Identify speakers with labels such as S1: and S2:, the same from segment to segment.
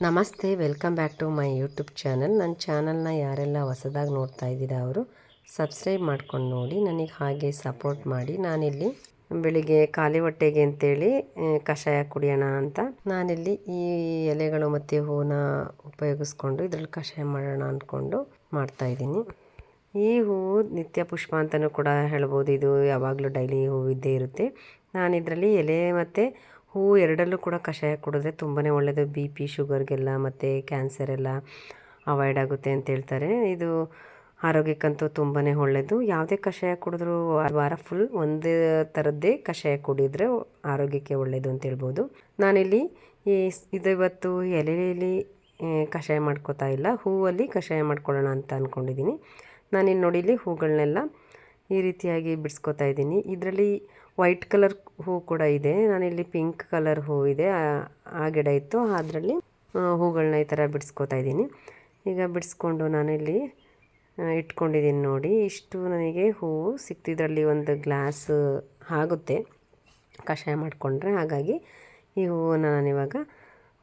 S1: ನಮಸ್ತೆ, welcome back to my YouTube channel. ನನ್ನ ಚಾನಲ್ನ ಯಾರೆಲ್ಲ ಹೊಸದಾಗಿ ನೋಡ್ತಾ ಇದ್ದೀರಾ ಅವರು, ಸಬ್ಸ್ಕ್ರೈಬ್ ಮಾಡ್ಕೊಂಡು ನೋಡಿ, ನನಗೆ ಹಾಗೆ ಸಪೋರ್ಟ್ ಮಾಡಿ. ನಾನಿಲ್ಲಿ ಬೆಳಿಗ್ಗೆ ಖಾಲಿ ಹೊಟ್ಟೆಗೆ ಅಂತೇಳಿ ಕಷಾಯ ಕುಡಿಯೋಣ ಅಂತ ನಾನಿಲ್ಲಿ ಈ ಎಲೆಗಳು ಮತ್ತು ಹೂವನ್ನ ಉಪಯೋಗಿಸ್ಕೊಂಡು ಇದ್ರಲ್ಲಿ ಕಷಾಯ ಮಾಡೋಣ ಅಂದ್ಕೊಂಡು ಮಾಡ್ತಾಯಿದ್ದೀನಿ ಈ ಹೂವು ನಿತ್ಯ ಪುಷ್ಪ ಅಂತಲೂ ಕೂಡ ಹೇಳ್ಬೋದು. ಇದು ಯಾವಾಗಲೂ ಡೈಲಿ ಹೂವು ಇದ್ದೇ ಇರುತ್ತೆ. ನಾನು ಇದರಲ್ಲಿ ಎಲೆ ಮತ್ತು ಹೂವು ಎರಡಲ್ಲೂ ಕೂಡ ಕಷಾಯ ಕುಡಿದ್ರೆ ತುಂಬಾ ಒಳ್ಳೆಯದು ಬಿ ಪಿ ಶುಗರ್ಗೆಲ್ಲ ಮತ್ತು ಕ್ಯಾನ್ಸರ್ ಎಲ್ಲ ಅವಾಯ್ಡ್ ಆಗುತ್ತೆ ಅಂತ ಹೇಳ್ತಾರೆ. ಇದು ಆರೋಗ್ಯಕ್ಕಂತೂ ತುಂಬಾ ಒಳ್ಳೆಯದು ಯಾವುದೇ ಕಷಾಯ ಕುಡಿದ್ರೂ ವಾರ ಫುಲ್ ಒಂದೇ ಥರದ್ದೇ ಕಷಾಯ ಕುಡಿದ್ರೆ ಆರೋಗ್ಯಕ್ಕೆ ಒಳ್ಳೆಯದು ಅಂತ ಹೇಳ್ಬೋದು. ನಾನಿಲ್ಲಿ ಈ ಇದು ಇವತ್ತು ಎಲೆಯಲ್ಲಿ ಕಷಾಯ ಮಾಡ್ಕೋತಾ ಇಲ್ಲ. ಹೂವಲ್ಲಿ ಕಷಾಯ ಮಾಡ್ಕೊಳ್ಳೋಣ ಅಂತ ಅಂದ್ಕೊಂಡಿದ್ದೀನಿ ನಾನಿಲ್ಲಿ ನೋಡಿ ಇಲ್ಲಿ ಹೂಗಳನ್ನೆಲ್ಲ ಈ ರೀತಿಯಾಗಿ ಬಿಡಿಸ್ಕೊತಾ ಇದ್ದೀನಿ. ಇದರಲ್ಲಿ ವೈಟ್ ಕಲರ್ ಹೂ ಕೂಡ ಇದೆ. ನಾನಿಲ್ಲಿ ಪಿಂಕ್ ಕಲರ್ ಹೂ ಇದೆ. ಆ- ಗಿಡ ಇತ್ತು. ಅದರಲ್ಲಿ ಹೂಗಳನ್ನ ಈ ಥರ ಬಿಡಿಸ್ಕೊತಾ ಇದ್ದೀನಿ. ಈಗ ಬಿಡಿಸ್ಕೊಂಡು ನಾನಿಲ್ಲಿ ಇಟ್ಕೊಂಡಿದ್ದೀನಿ ನೋಡಿ. ಇಷ್ಟು ನನಗೆ ಹೂವು ಸಿಕ್ತಿದ್ರಲ್ಲಿ ಒಂದು ಗ್ಲಾಸ್ ಆಗುತ್ತೆ. ಕಷಾಯ ಮಾಡಿಕೊಂಡ್ರೆ. ಹಾಗಾಗಿ ಈ ಹೂವನ್ನು ನಾನಿವಾಗ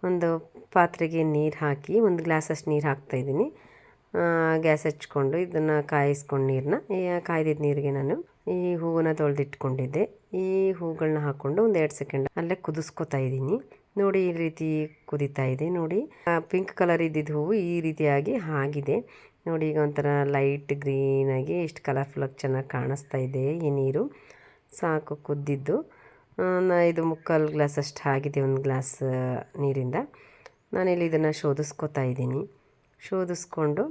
S1: ಒಂದು ಪಾತ್ರೆಗೆ ನೀರು ಹಾಕಿ, ಒಂದು ಗ್ಲಾಸಷ್ಟು ನೀರು ಹಾಕ್ತಾಯಿದ್ದೀನಿ ಗ್ಯಾಸ್ ಹಚ್ಕೊಂಡು ಇದನ್ನು ಕಾಯಿಸ್ಕೊಂಡು ನೀರನ್ನ ಈ ಕಾಯ್ದಿದ್ದ ನೀರಿಗೆ ನಾನು ಈ ಹೂವನ್ನ ತೊಳೆದಿಟ್ಕೊಂಡಿದ್ದೆ. ಈ ಹೂಗಳನ್ನ ಹಾಕ್ಕೊಂಡು ಒಂದು ಎರಡು ಸೆಕೆಂಡ್ ಅಲ್ಲೇ ಕುದಿಸ್ಕೊತಾ ಇದ್ದೀನಿ. ನೋಡಿ ಈ ರೀತಿ ಕುದೀತಾ ಇದೆ, ನೋಡಿ. ಪಿಂಕ್ ಕಲರ್ ಇದ್ದಿದ್ದು ಹೂವು ಈ ರೀತಿಯಾಗಿ ಆಗಿದೆ. ನೋಡಿ ಈಗ ಒಂಥರ ಲೈಟ್ ಗ್ರೀನಾಗಿ ಎಷ್ಟು ಕಲರ್ಫುಲ್ಲಾಗಿ ಚೆನ್ನಾಗಿ ಕಾಣಿಸ್ತಾ ಇದೆ ಈ ನೀರು. ಸಾಕು ಕುದ್ದಿದ್ದು. ಇದು ಮುಕ್ಕಾಲು ಗ್ಲಾಸ್ ಅಷ್ಟು ಆಗಿದೆ ಒಂದು ಗ್ಲಾಸ್ ನೀರಿಂದ. ನಾನಿಲ್ಲಿ ಇದನ್ನು ಶೋಧಿಸ್ಕೊತಾ ಇದ್ದೀನಿ. ಶೋಧಿಸ್ಕೊಂಡು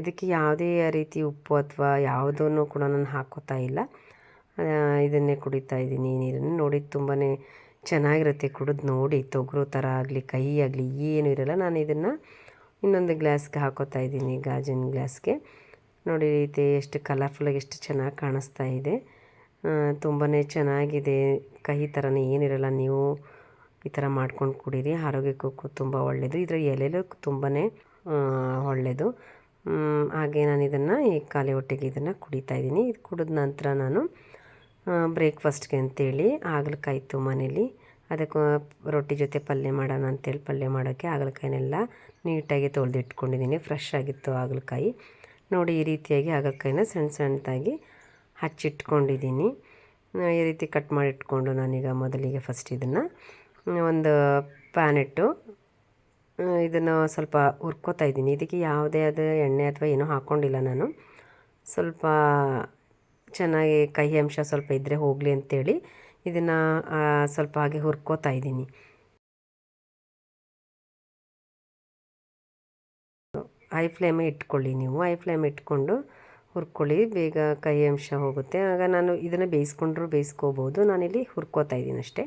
S1: ಇದಕ್ಕೆ ಯಾವುದೇ ರೀತಿ ಉಪ್ಪು ಅಥವಾ ಯಾವುದನ್ನು ಕೂಡ ನಾನು ಹಾಕೋತಾ ಇಲ್ಲ. ಇದನ್ನೇ ಕುಡಿತಾ ಇದ್ದೀನಿ. ನೀರನ್ನು ನೋಡಿ ತುಂಬಾ ಚೆನ್ನಾಗಿರುತ್ತೆ. ಕುಡಿದು ನೋಡಿ, ತೊಗರು ಥರ ಆಗಲಿ ಕೈ ಆಗಲಿ, ಏನೂ ಇರಲ್ಲ. ನಾನು ಇದನ್ನು ಇನ್ನೊಂದು ಗ್ಲಾಸ್ಗೆ ಹಾಕೋತಾ ಇದ್ದೀನಿ, ಗಾಜಿನ ಗ್ಲಾಸ್ಗೆ. ನೋಡಿ ರೀತಿ ಎಷ್ಟು ಕಲರ್ಫುಲ್ಲಾಗಿ ಎಷ್ಟು ಚೆನ್ನಾಗಿ ಕಾಣಿಸ್ತಾ ಇದೆ. ತುಂಬಾ ಚೆನ್ನಾಗಿದೆ. ಕಹಿ ಥರನೇ ಏನಿರಲ್ಲ. ನೀವು ಈ ಥರ ಮಾಡ್ಕೊಂಡು ಕುಡೀರಿ. ಆರೋಗ್ಯಕ್ಕೂ ತುಂಬ ಒಳ್ಳೆಯದು ಇದರ ಎಲೆಲೂ ತುಂಬಾ ಒಳ್ಳೆಯದು ಹಾಗೆ ನಾನು ಇದನ್ನು ಈ ಖಾಲಿ ಹೊಟ್ಟೆಗೆ ಇದನ್ನು ಕುಡಿತಾ ಇದ್ದೀನಿ. ಇದು ಕುಡಿದ ನಂತರ ನಾನು ಬ್ರೇಕ್ಫಾಸ್ಟ್ಗೆ ಅಂತೇಳಿ ಹಾಗಲಕಾಯಿತು ಮನೇಲಿ. ಅದಕ್ಕೆ ರೊಟ್ಟಿ ಜೊತೆ ಪಲ್ಯ ಮಾಡೋಣ ಅಂತೇಳಿ ಪಲ್ಯ ಮಾಡೋಕ್ಕೆ ಹಾಗಲಕಾಯಿನೆಲ್ಲ ನೀಟಾಗಿ ತೊಳೆದಿಟ್ಕೊಂಡಿದ್ದೀನಿ. ಫ್ರೆಶ್ ಆಗಿತ್ತು ಹಾಗಲಕಾಯಿ. ನೋಡಿ, ಈ ರೀತಿಯಾಗಿ ಹಾಗಲಕಾಯಿನ ಸಣ್ಣ ಸಣ್ಣದಾಗಿ ಹಚ್ಚಿಟ್ಕೊಂಡಿದ್ದೀನಿ. ಈ ರೀತಿ ಕಟ್ ಮಾಡಿಟ್ಕೊಂಡು ನಾನೀಗ ಮೊದಲಿಗೆ ಫಸ್ಟ್ ಇದನ್ನು ಒಂದು ಪ್ಯಾನ್ ಇಟ್ಟು ಇದನ್ನು ಸ್ವಲ್ಪ ಹುರ್ಕೋತಾ ಇದ್ದೀನಿ. ಇದಕ್ಕೆ ಯಾವುದೇ ಅದು ಎಣ್ಣೆ ಅಥವಾ ಏನೂ ಹಾಕ್ಕೊಂಡಿಲ್ಲ ನಾನು. ಸ್ವಲ್ಪ ಚೆನ್ನಾಗಿ ಕಹಿ ಅಂಶ ಸ್ವಲ್ಪ ಇದ್ದರೆ ಹೋಗಲಿ ಅಂತೇಳಿ ಇದನ್ನು ಸ್ವಲ್ಪ ಹಾಗೆ ಹುರ್ಕೋತಾ ಇದ್ದೀನಿ. ಹೈ ಫ್ಲೇಮೇ ಇಟ್ಕೊಳ್ಳಿ ನೀವು. ಹೈ ಫ್ಲೇಮ್ ಇಟ್ಕೊಂಡು ಹುರ್ಕೊಳ್ಳಿ. ಬೇಗ ಕಹಿ ಅಂಶ ಹೋಗುತ್ತೆ. ಆಗ ನಾನು ಇದನ್ನು ಬೇಯಿಸ್ಕೊಂಡ್ರೂ ಬೇಯಿಸ್ಕೋಬೋದು. ನಾನಿಲ್ಲಿ ಹುರ್ಕೋತಾ ಇದ್ದೀನಿ ಅಷ್ಟೇ.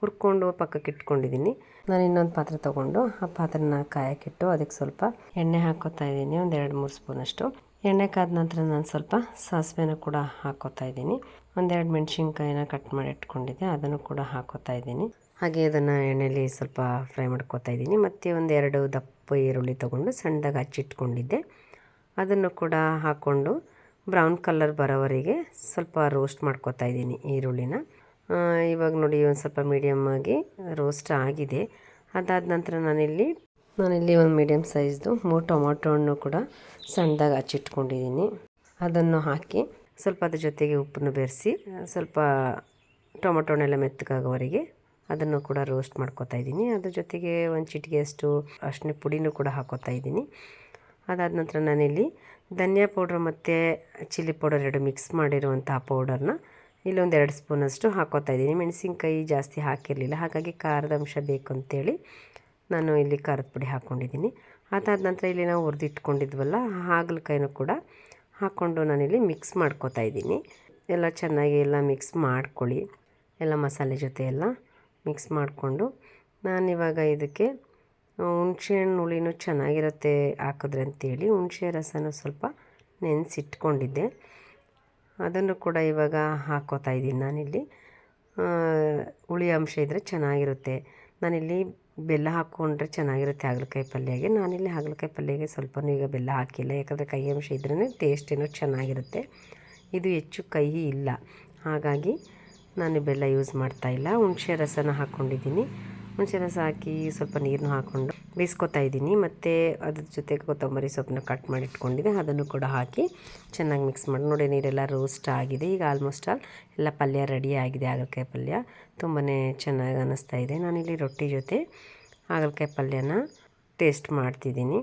S1: ಹುರ್ಕೊಂಡು ಪಕ್ಕಕ್ಕೆ ಇಟ್ಕೊಂಡಿದ್ದೀನಿ. ನಾನು ಇನ್ನೊಂದು ಪಾತ್ರೆ ತೊಗೊಂಡು ಆ ಪಾತ್ರೆನ ಕಾಯಕ್ಕಿಟ್ಟು ಅದಕ್ಕೆ ಸ್ವಲ್ಪ ಎಣ್ಣೆ ಹಾಕೋತಾ ಇದ್ದೀನಿ, ಒಂದು ಎರಡು ಮೂರು ಸ್ಪೂನಷ್ಟು ಎಣ್ಣೆ ಕಾದ ನಂತರ ನಾನು ಸ್ವಲ್ಪ ಸಾಸಿವೆನ ಕೂಡ ಹಾಕೋತಾ ಇದ್ದೀನಿ. ಒಂದೆರಡು ಮೆಣಸಿನ್ಕಾಯಿನ ಕಟ್ ಮಾಡಿ ಇಟ್ಕೊಂಡಿದ್ದೆ, ಅದನ್ನು ಕೂಡ ಹಾಕೋತಾ ಇದ್ದೀನಿ. ಹಾಗೆ ಅದನ್ನು ಎಣ್ಣೆಯಲ್ಲಿ ಸ್ವಲ್ಪ ಫ್ರೈ ಮಾಡ್ಕೋತಾ ಇದ್ದೀನಿ. ಮತ್ತು ಒಂದೆರಡು ದಪ್ಪ ಈರುಳ್ಳಿ ತೊಗೊಂಡು ಸಣ್ಣದಾಗಿ ಹಚ್ಚಿಟ್ಕೊಂಡಿದ್ದೆ ಅದನ್ನು ಕೂಡ ಹಾಕ್ಕೊಂಡು ಬ್ರೌನ್ ಕಲರ್ ಬರೋವರೆಗೆ ಸ್ವಲ್ಪ ರೋಸ್ಟ್ ಮಾಡ್ಕೋತಾ ಇದ್ದೀನಿ ಈರುಳ್ಳಿನ. ಇವಾಗ ನೋಡಿ ಒಂದು ಸ್ವಲ್ಪ ಮೀಡಿಯಮ್ ಆಗಿ ರೋಸ್ಟ್ ಆಗಿದೆ. ಅದಾದ ನಂತರ ನಾನಿಲ್ಲಿ ನಾನಿಲ್ಲಿ ಒಂದು ಮೀಡಿಯಮ್ ಸೈಜ್ದು ಮೂರು ಟೊಮೊಟೊ ಹಣ್ಣು ಕೂಡ ಸಣ್ಣದಾಗಿ ಹಚ್ಚಿಟ್ಕೊಂಡಿದ್ದೀನಿ ಅದನ್ನು ಹಾಕಿ ಸ್ವಲ್ಪ ಅದ್ರ ಜೊತೆಗೆ ಉಪ್ಪನ್ನು ಬೆರೆಸಿ, ಸ್ವಲ್ಪ ಟೊಮೊಟೊ ಹಣ್ಣೆಲ್ಲ ಮೆತ್ತಗಾಗೋವರೆಗೆ ಅದನ್ನು ಕೂಡ ರೋಸ್ಟ್ ಮಾಡ್ಕೋತಾ ಇದ್ದೀನಿ ಅದ್ರ ಜೊತೆಗೆ ಒಂದು ಚಿಟಿಗೆಯಷ್ಟು ಅಷ್ಟನೇ ಪುಡಿನೂ ಕೂಡ ಹಾಕೋತಾ ಇದ್ದೀನಿ ಅದಾದ ನಂತರ ನಾನಿಲ್ಲಿ ಧನಿಯಾ ಪೌಡ್ರ್ ಮತ್ತು ಚಿಲ್ಲಿ ಪೌಡರ್ ಎರಡು ಮಿಕ್ಸ್ ಮಾಡಿರುವಂತಹ ಪೌಡರ್ನ ಇಲ್ಲೊಂದು ಎರಡು ಸ್ಪೂನಷ್ಟು ಹಾಕೋತಾ ಇದ್ದೀನಿ. ಮೆಣಸಿನ್ಕಾಯಿ ಜಾಸ್ತಿ ಹಾಕಿರಲಿಲ್ಲ. ಹಾಗಾಗಿ ಖಾರದ ಅಂಶ ಬೇಕು ಅಂತೇಳಿ ನಾನು ಇಲ್ಲಿ ಖಾರದ ಪುಡಿ ಹಾಕ್ಕೊಂಡಿದ್ದೀನಿ ಅದಾದ ನಂತರ ಇಲ್ಲಿ ನಾವು ಹುರಿದಿಟ್ಕೊಂಡಿದ್ವಲ್ಲ ಹಾಗಲಕಾಯಿನೂ ಕೂಡ ಹಾಕ್ಕೊಂಡು ನಾನಿಲ್ಲಿ ಮಿಕ್ಸ್ ಮಾಡ್ಕೋತಾ ಇದ್ದೀನಿ. ಎಲ್ಲ ಚೆನ್ನಾಗಿ ಎಲ್ಲ ಮಿಕ್ಸ್ ಮಾಡ್ಕೊಳ್ಳಿ. ಎಲ್ಲ ಮಸಾಲೆ ಜೊತೆ ಎಲ್ಲ ಮಿಕ್ಸ್ ಮಾಡಿಕೊಂಡು ನಾನಿವಾಗ ಇದಕ್ಕೆ ಹುಣಸೆಹಣ್ಣು ಹುಳಿನೂ ಚೆನ್ನಾಗಿರುತ್ತೆ ಹಾಕಿದ್ರೆ ಅಂತೇಳಿ ಹುಣಸೆ ರಸನೂ ಸ್ವಲ್ಪ ನೆನೆಸಿಟ್ಕೊಂಡಿದ್ದೆ. ಅದನ್ನು ಕೂಡ ಇವಾಗ ಹಾಕ್ಕೋತಾ ಇದ್ದೀನಿ ನಾನಿಲ್ಲಿ. ಹುಳಿ ಅಂಶ ಇದ್ದರೆ ಚೆನ್ನಾಗಿರುತ್ತೆ. ನಾನಿಲ್ಲಿ ಬೆಲ್ಲ ಹಾಕ್ಕೊಂಡ್ರೆ ಚೆನ್ನಾಗಿರುತ್ತೆ ಹಾಗಲಕಾಯಿ ಪಲ್ಯಗೆ. ನಾನಿಲ್ಲಿ ಹಾಗಲಕಾಯಿ ಪಲ್ಯಗೆ ಸ್ವಲ್ಪನೂ ಈಗ ಬೆಲ್ಲ ಹಾಕಿಲ್ಲ. ಯಾಕಂದರೆ ಕಹಿ ಅಂಶ ಇದ್ರೇ ಟೇಸ್ಟ್ ಚೆನ್ನಾಗಿರುತ್ತೆ. ಇದು ಹೆಚ್ಚು ಕಹಿ ಇಲ್ಲ. ಹಾಗಾಗಿ ನಾನು ಬೆಲ್ಲ ಯೂಸ್ ಮಾಡ್ತಾ ಇಲ್ಲ. ಹುಣಸೆ ರಸನ ಹಾಕ್ಕೊಂಡಿದ್ದೀನಿ ಹುಣಸೆ ರಸ ಹಾಕಿ ಸ್ವಲ್ಪ ನೀರನ್ನು ಹಾಕ್ಕೊಂಡು ಬೇಯಿಸ್ಕೊತಾ ಇದ್ದೀನಿ. ಮತ್ತು ಅದ್ರ ಜೊತೆಗೆ ಕೊತ್ತಂಬರಿ ಸೊಪ್ಪನ್ನ ಕಟ್ ಮಾಡಿ ಇಟ್ಕೊಂಡಿದ್ದೆ ಅದನ್ನು ಕೂಡ ಹಾಕಿ ಚೆನ್ನಾಗಿ ಮಿಕ್ಸ್ ಮಾಡಿ. ನೋಡಿ, ನೀರೆಲ್ಲ ರೋಸ್ಟ್ ಆಗಿದೆ. ಈಗ ಆಲ್ಮೋಸ್ಟ್ ಆಲ್ ಎಲ್ಲ ಪಲ್ಯ ರೆಡಿ ಆಗಿದೆ. ಹಾಗಲಕಾಯಿ ಪಲ್ಯ ತುಂಬಾ ಚೆನ್ನಾಗಿ ಅನ್ನಿಸ್ತಾ ಇದೆ. ನಾನಿಲ್ಲಿ ರೊಟ್ಟಿ ಜೊತೆ ಹಾಗಲಕಾಯಿ ಪಲ್ಯನ ಟೇಸ್ಟ್ ಮಾಡ್ತಿದ್ದೀನಿ.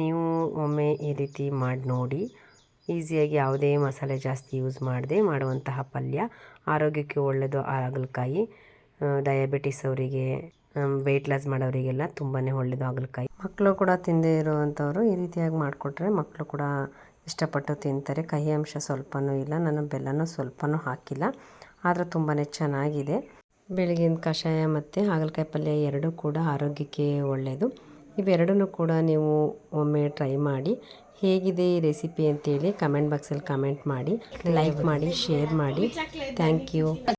S1: ನೀವು ಒಮ್ಮೆ ಈ ರೀತಿ ಮಾಡಿ ನೋಡಿ. ಈಸಿಯಾಗಿ ಯಾವುದೇ ಮಸಾಲೆ ಜಾಸ್ತಿ ಯೂಸ್ ಮಾಡದೆ ಮಾಡುವಂತಹ ಪಲ್ಯ. ಆರೋಗ್ಯಕ್ಕೆ ಒಳ್ಳೆಯದು ಹಾಗಲಕಾಯಿ. ಡಯಾಬಿಟಿಸ್ ಅವರಿಗೆ ವೆಯ್ಟ್ ಲಾಸ್ ಮಾಡೋರಿಗೆಲ್ಲ ತುಂಬಾ ಒಳ್ಳೆಯದು ಹಾಗಲಕಾಯಿ. ಮಕ್ಕಳು ಕೂಡ ತಿಂದೇ ಇರುವಂಥವ್ರು ಈ ರೀತಿಯಾಗಿ ಮಾಡಿಕೊಟ್ರೆ ಮಕ್ಕಳು ಕೂಡ ಇಷ್ಟಪಟ್ಟು ತಿಂತಾರೆ. ಕಹಿ ಅಂಶ ಸ್ವಲ್ಪನೂ ಇಲ್ಲ ನಾನು ಬೆಲ್ಲನೂ ಸ್ವಲ್ಪನೂ ಹಾಕಿಲ್ಲ, ಆದರೆ ತುಂಬಾ ಚೆನ್ನಾಗಿದೆ. ಬೆಳಗಿನ ಕಷಾಯ ಮತ್ತು ಹಾಗಲಕಾಯಿ ಪಲ್ಯ ಎರಡೂ ಕೂಡ ಆರೋಗ್ಯಕ್ಕೆ ಒಳ್ಳೆಯದು ಇವೆರಡನ್ನೂ ಕೂಡ ನೀವು ಒಮ್ಮೆ ಟ್ರೈ ಮಾಡಿ. ಹೇಗಿದೆ ಈ ರೆಸಿಪಿ ಅಂತೇಳಿ ಕಮೆಂಟ್ ಬಾಕ್ಸಲ್ಲಿ ಕಮೆಂಟ್ ಮಾಡಿ ಲೈಕ್ ಮಾಡಿ ಶೇರ್ ಮಾಡಿ. Thank you